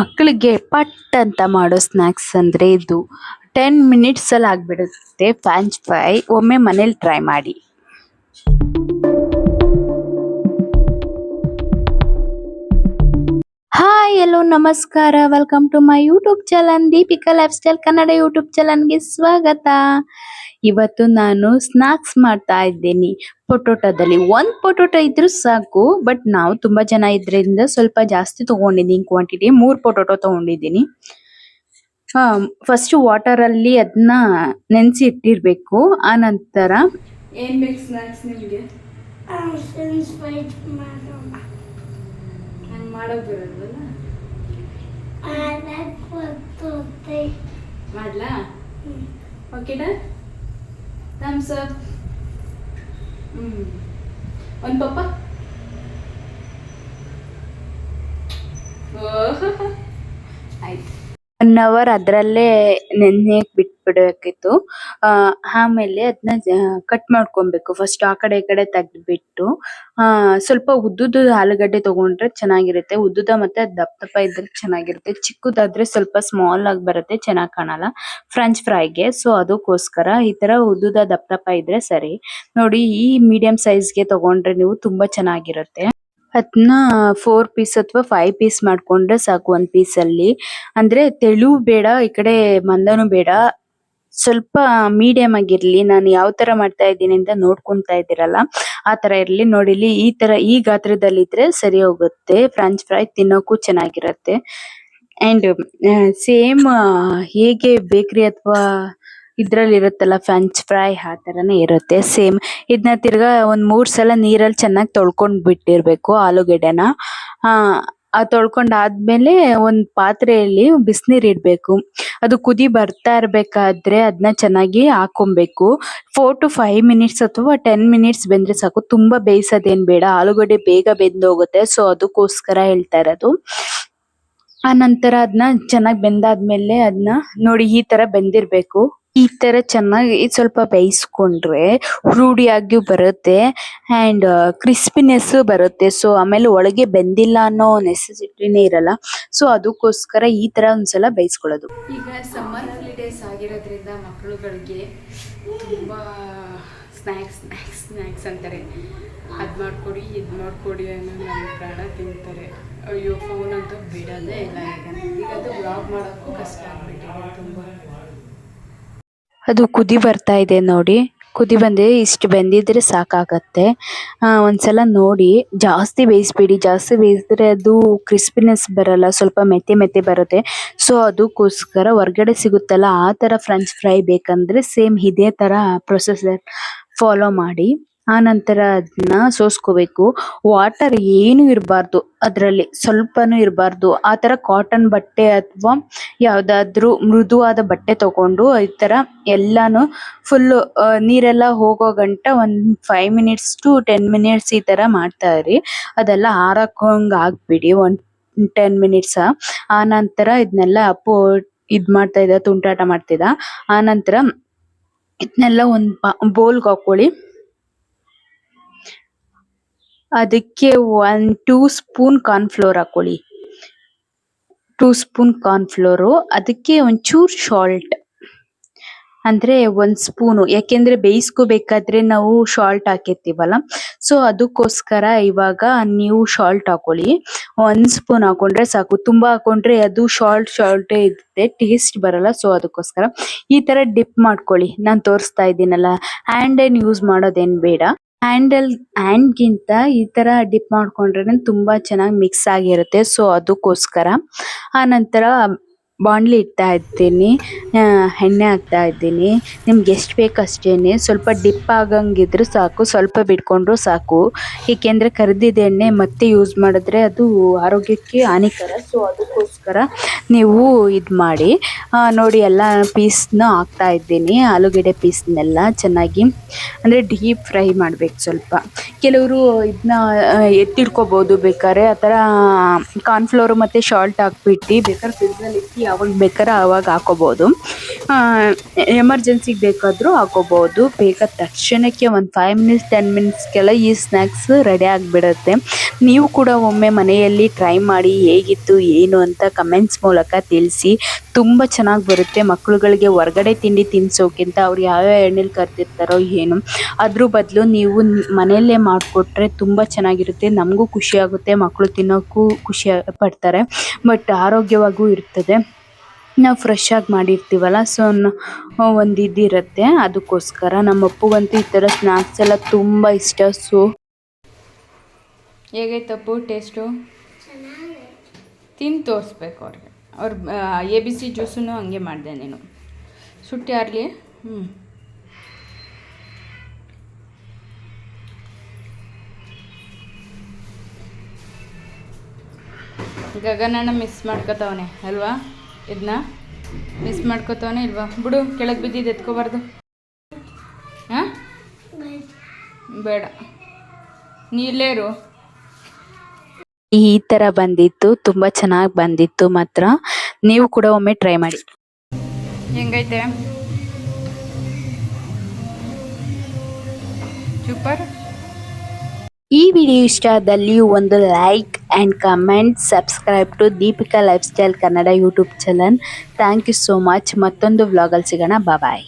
ಮಕ್ಕಳಿಗೆ ಪಟ್ ಅಂತ ಮಾಡೋ ಸ್ನ್ಯಾಕ್ಸ್ ಅಂದ್ರೆ ಇದು ಟೆನ್ ಮಿನಿಟ್ಸ್ ಅಲ್ಲಿ ಫ್ಯಾಂಚ್ ಫ್ರೈ ಒಮ್ಮೆ ಮನೇಲಿ ಟ್ರೈ ಮಾಡಿ. ಹಾಯ್ ಎಲ್ಲೋ ನಮಸ್ಕಾರ. Welcome to my YouTube channel Deepika lifestyle Kannada YouTube ಚಾನಲ್ಗೆ ಸ್ವಾಗತ. ಇವತ್ತು ನಾನು ಸ್ನಾಕ್ಸ್ ಮಾಡ್ತಾ ಇದ್ದೀನಿ. ಪೊಟೋಟೋದಲ್ಲಿ ಒಂದು ಪೊಟೋಟೋ ಇದ್ರೂ ಸಾಕು ಬಟ್ ನಾವು ತುಂಬಾ ಜನ ಇದ್ರಿಂದ ಸ್ವಲ್ಪ ಜಾಸ್ತಿ ತಗೊಂಡಿದ್ದೀನಿ ಕ್ವಾಂಟಿಟಿ ಮೂರು ಪೊಟೋಟೋ ತೊಗೊಂಡಿದ್ದೀನಿ ಫಸ್ಟ್ ವಾಟರ್ ಅಲ್ಲಿ ಅದನ್ನ ನೆನೆಸಿ ಇಟ್ಟಿರಬೇಕು ಆ ನಂತರ ಏನ್ ಬೇಕು ಸ್ನಾಕ್ಸ್ ನಿಮಗೆ? ಫ್ರೆಂಚ್ ಮಾಡ್ಲಾ? Okay done thumbs up hmm. ಒಂದು ಪಪ್ಪ? ಆಯ್ತು. ಒನ್ ಅವರ್ ಅದರಲ್ಲೇ ಬಿಟ್ ಬಿಡಬೇಕಿತ್ತು ಆ, ಆಮೇಲೆ ಅದನ್ನ ಕಟ್ ಮಾಡ್ಕೊಬೇಕು. ಫಸ್ಟ್ ಆ ಕಡೆ ಈ ಕಡೆ ತೆಗ್ದ್ಬಿಟ್ಟು ಆ ಸ್ವಲ್ಪ ಉದ್ದುದ್ದು ಆಲೂಗಡ್ಡೆ ತಗೊಂಡ್ರೆ ಚೆನ್ನಾಗಿರುತ್ತೆ. ಉದ್ದುದ ಮತ್ತೆ ದಪ್ಪ ದಪ್ಪ ಇದ್ರೆ ಚೆನ್ನಾಗಿರುತ್ತೆ. ಚಿಕ್ಕದಾದ್ರೆ ಸ್ವಲ್ಪ ಸ್ಮಾಲ್ ಆಗಿ ಬರುತ್ತೆ ಚೆನ್ನಾಗಿ ಕಾಣಲ್ಲ. ಫ್ರೆಂಚ್ ಫ್ರೈಗೆ ಸೊ ಅದಕ್ಕೋಸ್ಕರ ಈ ತರ ಉದ್ದುದ ದಪ್ಪ ದಪ್ಪ ಇದ್ರೆ ಸರಿ. ನೋಡಿ ಈ ಮೀಡಿಯಂ ಸೈಜ್ಗೆ ತಗೊಂಡ್ರೆ ನೀವು ತುಂಬಾ ಚೆನ್ನಾಗಿರುತ್ತೆ. ಅದನ್ನ ಫೋರ್ ಪೀಸ್ ಅಥವಾ ಫೈವ್ ಪೀಸ್ ಮಾಡ್ಕೊಂಡ್ರೆ ಸಾಕು ಒಂದ್ ಪೀಸ್ ಅಲ್ಲಿ. ಅಂದ್ರೆ ತೆಳು ಬೇಡ, ಈ ಕಡೆ ಮಂದನು ಬೇಡ. ಸ್ವಲ್ಪ ಮೀಡಿಯಂ ಆಗಿರ್ಲಿ, ನಾನು ಯಾವ ತರ ಮಾಡ್ತಾ ಇದ್ದೀನಿ ಅಂತ ನೋಡ್ಕೊಂತಾ ಇದ್ದೀರಲ್ಲ, ಆ ತರ ಇರ್ಲಿ. ನೋಡಿಲಿ ಈ ತರ, ಈ ಗಾತ್ರದಲ್ಲಿ ಇದ್ರೆ ಸರಿ ಹೋಗುತ್ತೆ. ಫ್ರೆಂಚ್ ಫ್ರೈ ತಿನ್ನೋಕು ಚೆನ್ನಾಗಿರುತ್ತೆ. ಅಂಡ್ ಸೇಮ್ ಹೇಗೆ ಬೇಕರಿ ಅಥವಾ ಇದ್ರಲ್ಲಿ ಇರುತ್ತಲ್ಲ ಫ್ರೆಂಚ್ ಫ್ರೈ ಆ ತರನೇ ಇರುತ್ತೆ ಸೇಮ್ ಇದನ್ನ ತಿರ್ಗಾ ಒಂದ್ ಮೂರ್ ಸಲ ನೀರಲ್ಲಿ ಚೆನ್ನಾಗಿ ತೊಳ್ಕೊಂಡ್ ಬಿಟ್ಟಿರ್ಬೇಕು ಆಲೂಗಡ್ಡೆನ. ಆ ಆ ತೊಳ್ಕೊಂಡ್ ಆದ್ಮೇಲೆ ಒಂದ್ ಪಾತ್ರೆಯಲ್ಲಿ ಬಿಸಿನೀರ್ ಇಡ್ಬೇಕು. ಅದು ಕುದಿ ಬರ್ತಾ ಇರ್ಬೇಕಾದ್ರೆ ಅದನ್ನ ಚೆನ್ನಾಗಿ ಹಾಕೊಬೇಕು ಫೋರ್ ಟು ಫೈವ್ ಮಿನಿಟ್ಸ್ ಅಥವಾ ಟೆನ್ ಮಿನಿಟ್ಸ್ ಬೆಂದ್ರೆ ಸಾಕು. ತುಂಬಾ ಬೇಯಿಸೋದೇನ್ ಬೇಡ. ಆಲೂಗಡ್ಡೆ ಬೇಗ ಬೆಂದೋಗುತ್ತೆ. ಸೊ ಅದಕ್ಕೋಸ್ಕರ ಹೇಳ್ತಾ ಇರೋದು. ಆ ನಂತರ ಅದನ್ನ ಚೆನ್ನಾಗಿ ಬೆಂದಾದ್ಮೇಲೆ ಅದನ್ನ ನೋಡಿ ಈ ತರ ಬೆಂದಿರ್ಬೇಕು. ಈ ತರ ಚೆನ್ನಾಗಿ ಸ್ವಲ್ಪ ಬೇಯಿಸ್ಕೊಂಡ್ರೆ ರೂಢಿಯಾಗಿಯೂ ಬರುತ್ತೆ ಅಂಡ್ ಕ್ರಿಸ್ಪಿನೆಸ್ ಬರುತ್ತೆ. ಸೊ ಆಮೇಲೆ ಒಳಗೆ ಬೆಂದಿಲ್ಲ ಅನ್ನೋ ನೆಸೆಸಿಟಿನೇ ಇರಲ್ಲ. ಸೊ ಅದಕ್ಕೋಸ್ಕರ ಈ ತರ ಒಂದ್ಸಲ ಬೇಯಿಸ್ಕೊಳ್ಳೋದು. ಈಗ ಸಮ್ಮರ್ ಹಾಲಿಡೇಸ್ ಆಗಿರೋದ್ರಿಂದ ಮಕ್ಕಳುಗಳಿಗೆ ತುಂಬ ಸ್ನ್ಯಾಕ್ಸ್ ಸ್ನ್ಯಾಕ್ಸ್ ಸ್ನ್ಯಾಕ್ಸ್ ಅಂತಾರೆ. ಅದು ಮಾಡ್ಕೊಡಿ, ಇದು ಮಾಡ್ಕೊಡಿ ಅನ್ನೋ ಪ್ರಾಣ ತಿಂತಾರೆ. ಅಯ್ಯೋ ಫೋನ್ ಅಂತೂ ಬಿಡೋದೇ ಇಲ್ಲ ಈಗ. ಅದು ಬ್ಲಾಗ್ ಮಾಡೋಕ್ಕೂ ಕಷ್ಟ ಆಗ್ಬಿಟ್ಟಿದೆ ತುಂಬ ಅದು ಕುದಿ ಬರ್ತಾ ಇದೆ ನೋಡಿ. ಕುದಿ ಬಂದಿದೆ, ಇಷ್ಟು ಬೆಂದಿದ್ರೆ ಸಾಕಾಗತ್ತೆ. ಒಂದ್ಸಲ ನೋಡಿ. ಜಾಸ್ತಿ ಬೇಯಿಸ್ಬೇಡಿ, ಜಾಸ್ತಿ ಬೇಯಿಸಿದ್ರೆ ಅದು ಕ್ರಿಸ್ಪಿನೆಸ್ ಬರಲ್ಲ, ಸ್ವಲ್ಪ ಮೆತ್ತೆ ಮೆತ್ತೆ ಬರುತ್ತೆ. ಸೊ ಅದಕ್ಕೋಸ್ಕರ ಹೊರ್ಗಡೆ ಸಿಗುತ್ತಲ್ಲ, ಆ ತರ ಫ್ರೆಂಚ್ ಫ್ರೈ ಬೇಕಂದ್ರೆ ಸೇಮ್ ಇದೇ ತರ ಪ್ರೊಸೆಸರ್ ಫಾಲೋ ಮಾಡಿ. ಆ ನಂತರ ಅದನ್ನ ಸೋಸ್ಕೋಬೇಕು. ವಾಟರ್ ಏನು ಇರಬಾರ್ದು ಅದರಲ್ಲಿ, ಸ್ವಲ್ಪನು ಇರಬಾರ್ದು. ಆ ತರ ಕಾಟನ್ ಬಟ್ಟೆ ಅಥವಾ ಯಾವ್ದಾದ್ರು ಮೃದುವಾದ ಬಟ್ಟೆ ತಗೊಂಡು ಈ ತರ ಎಲ್ಲಾನು ಫುಲ್ ನೀರೆಲ್ಲ ಹೋಗೋ ಗಂಟ ಒಂದ್ five minutes to ten minutes ಈ ತರ ಮಾಡ್ತಾ ಇರಿ. ಅದೆಲ್ಲ ಹಾರಾಕೋಂಗ್ ಆಗ್ಬಿಡಿ, ಒಂದ್ ಟೆನ್ ಮಿನಿಟ್ಸ್ ಆ. ನಂತರ ಇದನ್ನೆಲ್ಲ ಅಪ್ಪು ಇದ್ ಮಾಡ್ತಾ ಇದ್ದ, ತುಂಟಾಟ ಮಾಡ್ತಿದ್ದ. ಆ ನಂತರ ಇದನ್ನೆಲ್ಲ ಒಂದ್ ಬೌಲ್ಗೆ ಹಾಕೊಳ್ಳಿ. ಅದಕ್ಕೆ one two spoon corn flour ಹಾಕೊಳ್ಳಿ. ಟೂ ಸ್ಪೂನ್ ಕಾರ್ನ್ ಫ್ಲೋರ್ ಅದಕ್ಕೆ ಒಂಚೂರು ಶಾಲ್ಟ್ ಅಂದ್ರೆ ಒಂದ್ ಸ್ಪೂನು ಯಾಕೆಂದ್ರೆ ಬೇಯಿಸ್ಕೋಬೇಕಾದ್ರೆ ನಾವು ಶಾಲ್ಟ್ ಹಾಕಿರ್ತೀವಲ್ಲ. ಸೊ ಅದಕ್ಕೋಸ್ಕರ ಇವಾಗ ನೀವು ಶಾಲ್ಟ್ ಹಾಕೊಳ್ಳಿ. ಒಂದ್ ಸ್ಪೂನ್ ಹಾಕೊಂಡ್ರೆ ಸಾಕು. ತುಂಬಾ ಹಾಕೊಂಡ್ರೆ ಅದು ಶಾಲ್ಟ್ ಶಾಲ್ಟ್ ಇರುತ್ತೆ. ಟೇಸ್ಟ್ ಬರಲ್ಲ. ಸೊ ಅದಕ್ಕೋಸ್ಕರ ಈ ತರ ಡಿಪ್ ಮಾಡ್ಕೊಳ್ಳಿ. ನಾನ್ ತೋರಿಸ್ತಾ ಇದ್ದೀನಲ್ಲ. ಹ್ಯಾಂಡ್ ಏನ್ ಯೂಸ್ ಮಾಡೋದೇನ್ ಬೇಡ. ಹ್ಯಾಂಡಲ್ ಹ್ಯಾಂಡ್ಗಿಂತ ಈ ತರ ಡಿಪ್ ಮಾಡ್ಕೊಂಡ್ರೆ ತುಂಬಾ ಚೆನ್ನಾಗಿ ಮಿಕ್ಸ್ ಆಗಿರುತ್ತೆ. ಸೊ ಅದಕ್ಕೋಸ್ಕರ ಆ ನಂತರ ಬಾಣ್ಲಿ ಇಡ್ತಾ ಇದ್ದೀನಿ ಎಣ್ಣೆ ಹಾಕ್ತಾ ಇದ್ದೀನಿ. ನಿಮ್ಗೆ ಎಷ್ಟು ಬೇಕು ಅಷ್ಟೇ, ಸ್ವಲ್ಪ ಡಿಪ್ ಆಗಂಗಿದ್ರು ಸಾಕು, ಸ್ವಲ್ಪ ಬಿಟ್ಕೊಂಡ್ರು ಸಾಕು. ಏಕೆಂದರೆ ಕರಿದಿದ್ದ ಎಣ್ಣೆ ಮತ್ತೆ ಯೂಸ್ ಮಾಡಿದ್ರೆ ಅದು ಆರೋಗ್ಯಕ್ಕೆ ಹಾನಿಕರ. ಸೊ ಅದಕ್ಕೋಸ್ಕರ ನೀವು ಇದು ಮಾಡಿ. ನೋಡಿ, ಎಲ್ಲ ಪೀಸ್ನ ಹಾಕ್ತಾ ಇದ್ದೀನಿ, ಆಲೂಗೆಡ್ಡೆ ಪೀಸ್ನೆಲ್ಲ ಚೆನ್ನಾಗಿ, ಅಂದರೆ ಡೀಪ್ ಫ್ರೈ ಮಾಡಬೇಕು ಸ್ವಲ್ಪ. ಕೆಲವರು ಇದನ್ನ ಎತ್ತಿಡ್ಕೋಬೋದು, ಬೇಕಾದ್ರೆ ಆ ಥರ ಕಾರ್ನ್ಫ್ಲೋರು ಮತ್ತು ಶಾಲ್ಟ್ ಹಾಕ್ಬಿಟ್ಟು, ಬೇಕಾದ್ರೆ ಫ್ರಿಡ್ಜಲ್ಲಿ ಇಟ್ಟು ಯಾವಾಗ ಬೇಕಾದ್ರೆ ಆವಾಗ ಹಾಕೋಬೋದು. ಎಮರ್ಜೆನ್ಸಿಗೆ ಬೇಕಾದರೂ ಹಾಕೋಬಹುದು ಬೇಗ ತಕ್ಷಣಕ್ಕೆ ಒಂದು ಫೈವ್ ಮಿನಿಟ್ಸ್ ಟೆನ್ ಮಿನಿಟ್ಸ್ಗೆಲ್ಲ ಈ ಸ್ನ್ಯಾಕ್ಸ್ ರೆಡಿ ಆಗಿಬಿಡುತ್ತೆ. ನೀವು ಕೂಡ ಒಮ್ಮೆ ಮನೆಯಲ್ಲಿ ಟ್ರೈ ಮಾಡಿ ಹೇಗಿತ್ತು, ಏನು ಅಂತ ಕಮೆಂಟ್ಸ್ ಮೂಲಕ ತಿಳಿಸಿ. ತುಂಬ ಚೆನ್ನಾಗಿ ಬರುತ್ತೆ. ಮಕ್ಕಳುಗಳಿಗೆ ಹೊರಗಡೆ ತಿಂಡಿ ತಿನ್ನಿಸೋಕ್ಕಿಂತ ಅವ್ರು ಯಾವ್ಯಾವ ಎಣ್ಣೆಲಿ ಕರ್ತಿರ್ತಾರೋ ಏನು. ಅದ್ರ ಬದಲು ನೀವು ಮನೆಯಲ್ಲೇ ಮಾಡಿಕೊಟ್ರೆ ತುಂಬ ಚೆನ್ನಾಗಿರುತ್ತೆ. ನಮಗೂ ಖುಷಿ ಆಗುತ್ತೆ. ಮಕ್ಕಳು ತಿನ್ನೋಕ್ಕೂ ಖುಷಿ ಪಡ್ತಾರೆ. ಬಟ್ ಆರೋಗ್ಯವಾಗೂ ಇರ್ತದೆ. ನಾವು ಫ್ರೆಶ್ ಆಗಿ ಮಾಡಿರ್ತೀವಲ್ಲ ಸೊ ಒಂದು ಇದಿರುತ್ತೆ ಅದಕ್ಕೋಸ್ಕರ ನಮ್ಮ ಅಪ್ಪಗಂತೂ ಈ ಥರ ಸ್ನ್ಯಾಕ್ಸ್ ಎಲ್ಲ ತುಂಬ ಇಷ್ಟ ಸೊ ಹೇಗೈತಪ್ಪು ಟೇಸ್ಟು ತಿಂದು ತೋರಿಸ್ಬೇಕು ಅವ್ರಿಗೆ. ಅವ್ರ ಎ ಬಿ ಸಿ ಜ್ಯೂಸನ್ನು ಹಂಗೆ ಮಾಡಿದೆ ನೀನು. ಸುಟ್ಟಿ ಆರಲಿ? ಹ್ಞೂ ಗಗನಣ್ಣ ಮಿಸ್ ಮಾಡ್ಕೋತಾವನೆ, ಅಲ್ವಾ? ಇದನ್ನ ಮಿಸ್ ಮಾಡ್ಕೋತಾವನೆ ಇಲ್ವಾ? ಬಿಡು ಕೆಳಗೆ ಬಿದ್ದಿದ್ದು ಎತ್ಕೋಬಾರ್ದು. ಹಾಂ? ಬೇಡ. ನೀಲೇರು ಈ ಥರ ಬಂದಿತ್ತು ತುಂಬ ಚೆನ್ನಾಗಿ ಬಂದಿತ್ತು ಮಾತ್ರ. ನೀವು ಕೂಡ ಒಮ್ಮೆ ಟ್ರೈ ಮಾಡಿ. ಹೆಂಗೈತೆ? ಸೂಪರ್. ಈ ವಿಡಿಯೋ ಇಷ್ಟ ಆದಲ್ಲಿ ಒಂದು like and comment subscribe to Deepika lifestyle Kannada YouTube channel thank you so much ಮತ್ತೊಂದು ವ್ಲಾಗಲ್ಲಿ ಸಿಗೋಣ. ಬಾಯ್